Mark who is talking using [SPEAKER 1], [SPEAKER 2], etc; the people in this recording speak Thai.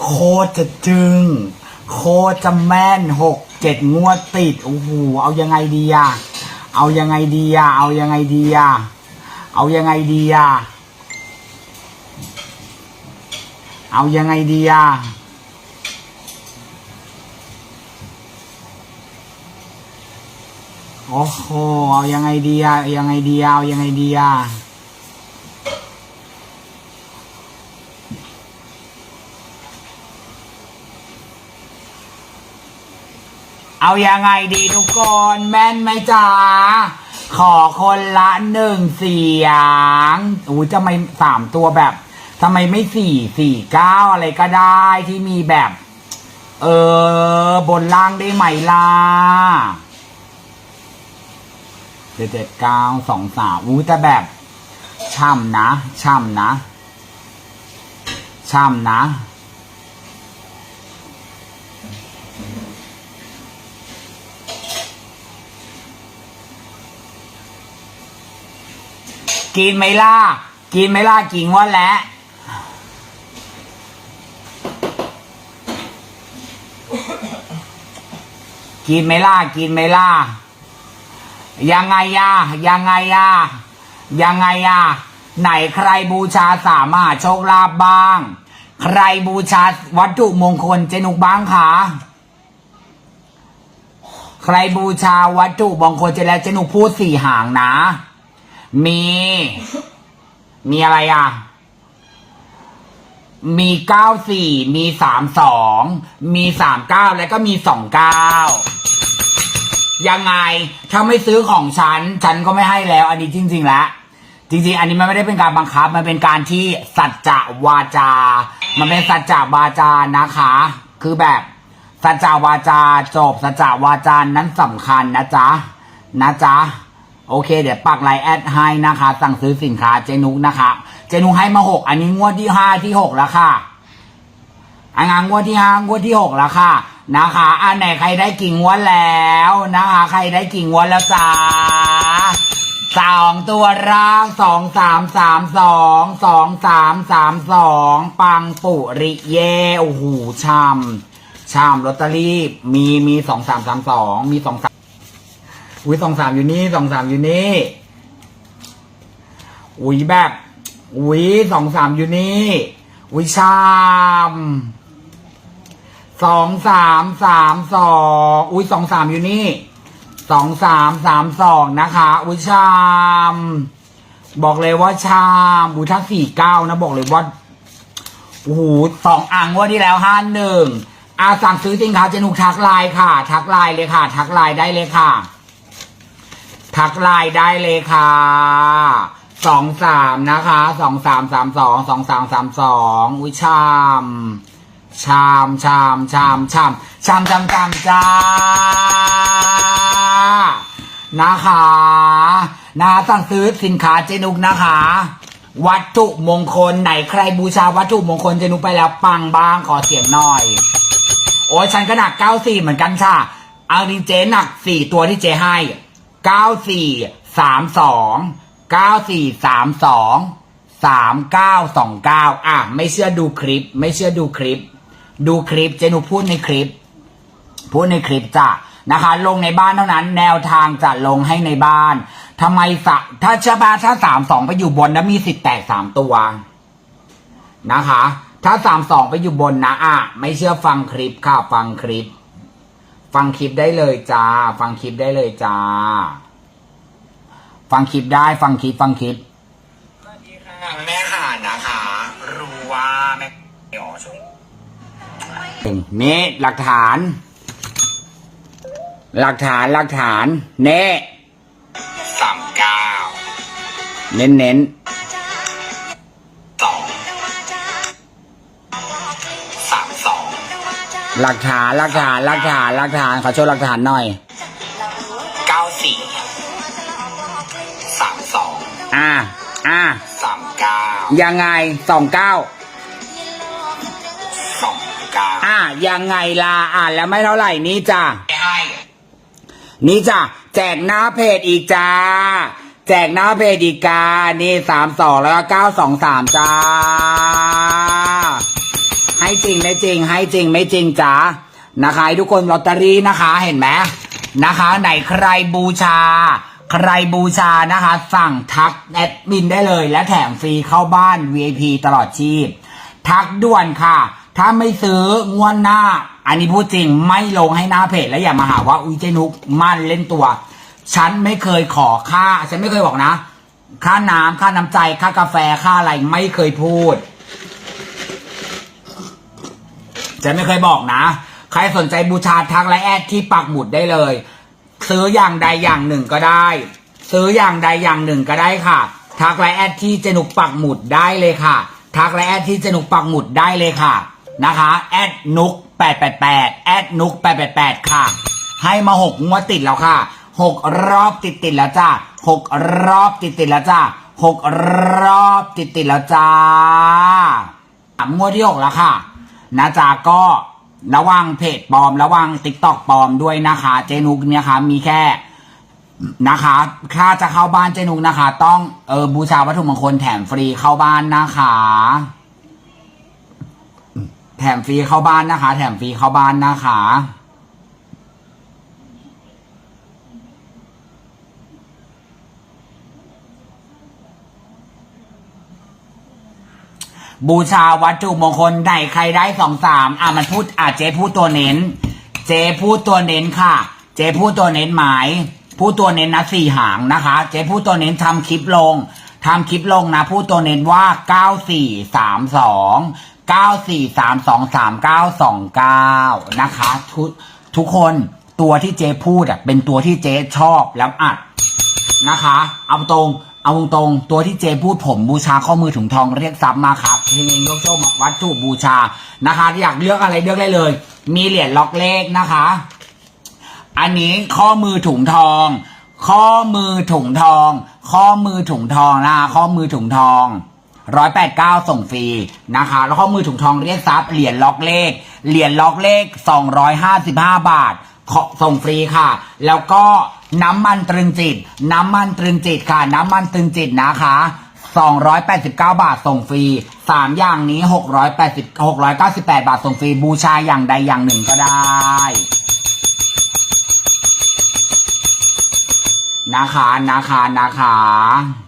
[SPEAKER 1] โคตรจะจึง โคตรจะแม่นหกเจ็ดงวดติดโอ้โหเอายังไงดีอะเอายังไงดีอะเอายังไงดีอะเอายังไงดีอะเอายังไงดีอะโอ้โหเอายังไงดีอะยังไงดีอะเอายังไงดีอะ เอายังไงดีทุกคนแม่นไหมจ๊ะขอคนละหนึ่งเสียงอู้จะไม่สามตัวแบบทำไมไม่สี่สี่เก้าอะไรก็ได้ที่มีแบบ เออบนล่างได้ไหมล่ะเจ็ดเจ็ดเก้าสองสามอู้แต่แบบช่ำนะช่ำนะช่ำนะ กินไหมล่ะ กินไหมล่ะกินว่าแล้วกินไหมล่ะกินไหมล่ะยังไงอะยังไงอะยังไงอะไหนใครบูชาสามารถโชคลาภบ้าง ใครบูชาวัตถุมงคลเจนุกบ้างคะใครบูชาวัตถุมงคลเจแล้วเจนุกพูดสี่หางนะ มี มีอะไรอะ มีเก้าสี่มีสามสองมีสามเก้าแล้วก็มีสองเก้ายังไงถ้าไม่ซื้อของฉัน ฉันก็ไม่ให้แล้ว อันนี้จริง ๆ แล้ว จริง ๆ อันนี้มันไม่ได้เป็นการบังคับ มันเป็นการที่สัจจะวาจา มันเป็นสัจจะวาจานะคะ คือแบบสัจจะวาจาจบสัจจะวาจานั้นสำคัญนะจ๊ะนะจ๊ะ โอเค เดี๋ยวปักไลน์แอดให้นะคะ สั่งซื้อสินค้าเจนุกนะคะ เจนุกให้มาหกอันนี้งวดที่ห้าที่หกแล้วค่ะอันงานงวดที่ห้างวดที่หกแล้วค่ะนะคะ อันไหนใครได้กิ่งงวดแล้วนะคะ ใครได้กิ่งงวดแล้วจ้าสองตัวร่างสองสามสามสองสองสามสามสองปังปุริเย่โอ้โหชามชามลอตเตอรี่มีมีสองสามสามสองมีสองสาม อุ้ยสองสามอยู่นี่สองสามอยู่นี่อุ้ยแบบอุ้ยสองสามอยู่นี่อุ้ยชามสองสามสามสองอุ้ยสองสามอยู่นี่สองสามสามสองนะคะอุ้ยชาม บอกเลยว่าชามอุ้ยถ้าสี่เก้านะบอกเลยว่าโอ้โหสองอ่างงว่าที่แล้วห้าหนึ่งอาสั่งซื้อสินค้าเจนุกทักไลน์ค่ะ ทักไลน์เลยค่ะ ทักไลน์ได้เลยค่ะ ทักไลน์ได้เลยค่ะสองสามนะคะสองสามสามสองสองสามสามสองอุ้ยชามชามชามชามชามชามชามชามจ้านะคะนะสั่งซื้อสินค้าเจนุกนะคะ วัตถุมงคลไหนใครบูชาวัตถุมงคลเจนุกไปแล้วปังบ้างขอเสียงหน่อย โอ้ยฉันก็หนักเก้าสี่เหมือนกันค่ะเอาจริเจหนักสี่ตัวที่เจให้ เก้าสี่สามสองเก้าสี่สามสองสามเก้าสองเก้าอะ ไม่เชื่อดูคลิป ไม่เชื่อดูคลิป ดูคลิปเจนุพูดในคลิป พูดในคลิปจ้ะนะคะ ลงในบ้านเท่านั้น แนวทางจะลงให้ในบ้านทำไมสะถ้าเชื่อบ้าถ้าสามสองไปอยู่บนนะมีสิทธิ์แตกสามตัวนะคะ ถ้าสามสองไปอยู่บนนะอะ ไม่เชื่อฟังคลิปค่ะฟังคลิป ฟังคลิปได้เลยจ้า ฟังคลิปได้เลยจ้า ฟังคลิปได้ฟังคลิปฟังคลิปสวัสดีค่ะแม่หานะคะ รู้ว่าแม่อ๋อชงนี่หลักฐาน หลักฐานหลักฐานเน่สามเก้าเน้นเน้น หลักฐานหลักฐานหลักฐานหลักฐานขอโชว์หลักฐานหน่อย เก้าสี่สามสองอ่าอ่าสามเก้ายังไงสองเก้าสองเก้าอ่ายังไงล่ะอ่านแล้วไม่เท่าไหร่นี่จ้ะนี่จ้ะแจกหน้าเพจอีกจ้า แจกหน้าเพจอีกกานี่สามสองแล้วก็เก้าสองสามจ้าให้ จริงไม่จริง ให้จริงไม่จริงจ้านะคะทุกคนลอตเตอรี่นะคะเห็นไหมนะคะ ไหนใครบูชา ใครบูชานะคะ สั่งทักแอดมินได้เลย และแถมฟรีเข้าบ้าน VIP ตลอดชีพ ทักด่วนค่ะ ถ้าไม่ซื้องวดหน้า อันนี้พูดจริงไม่ลงให้หน้าเพจ แล้วอย่ามาหาว่าอุ้ยเจนุกมั่นเล่นตัว ฉันไม่เคยขอค่า ฉันไม่เคยบอกนะ ค่าน้ำค่าน้ำใจค่ากาแฟค่าอะไรไม่เคยพูด ฉันไม่เคยบอกนะ ใครสนใจบูชาทักและแอดที่ปักหมุดได้เลย ซื้ออย่างใดอย่างหนึ่งก็ได้ ซื้ออย่างใดอย่างหนึ่งก็ได้ค่ะ ทักและแอดที่จนุกปักหมุดได้เลยค่ะ ทักและแอดที่จนุกปักหมุดได้เลยค่ะนะคะแอดนุก888แอดนุก888ค่ะ ให้มาหกงวดติดแล้วค่ะหกรอบติดติดแล้วจ้าหกรอบติดติดแล้วจ้าหกรอบติดติดแล้วจ้าสามงวดที่หกแล้วค่ะ นะจ๊ะก็ระวังเพจปลอม ระวังติ๊กตอกปลอมด้วยนะคะ เจนุกเนี่ยค่ะมีแค่นะคะถ้าจะเข้าบ้านเจนุกนะคะ ต้องเออบูชาวัตถุมงคลแถมฟรีเข้าบ้านนะคะ แถมฟรีเข้าบ้านนะคะ แถมฟรีเข้าบ้านนะคะ บูชาวัตถุมงคลไหนใครได้สองสามอะมันพูดอะเจ๊พูดตัวเน้น เจ๊พูดตัวเน้นค่ะ เจ๊พูดตัวเน้นหมายพูดตัวเน้นนะสี่หางนะคะ เจ๊พูดตัวเน้นทำคลิปลงทำคลิปลงนะพูดตัวเน้นว่าเก้าสี่สามสองเก้าสี่สามสองสามเก้าสองเก้านะคะทุกทุกคนตัวที่เจ๊พูดอะเป็นตัวที่เจ๊ชอบแล้วอัดนะคะ เอาตรง เอาตรงๆตัวที่เจพูดผมบูชาข้อมือถุงทองเรียกทรัพย์มาครับเฮงเองยกโชควัตถุบูชานะคะอยากเลือกอะไรเลือกได้เลย มีเหรียญล็อกเลขนะคะ อันนี้ข้อมือถุงทอง ข้อมือถุงทอง ข้อมือถุงทองนะข้อมือถุงทองร้อยแปดเก้าส่งฟรีนะคะ แล้วข้อมือถุงทองเรียกทรัพย์เหรียญล็อกเลข เหรียญล็อกเลขสองร้อยห้าสิบห้าบาทส่งฟรีค่ะ แล้วก็ น้ำมันตรึงจิต น้ำมันตรึงจิตค่ะ น้ำมันตรึงจิตนะคะ 289 บาทส่งฟรีสามอย่างนี้ 680 698 บาทส่งฟรี บูชาอย่างใดอย่างหนึ่งก็ได้นะคะนะคะนะคะ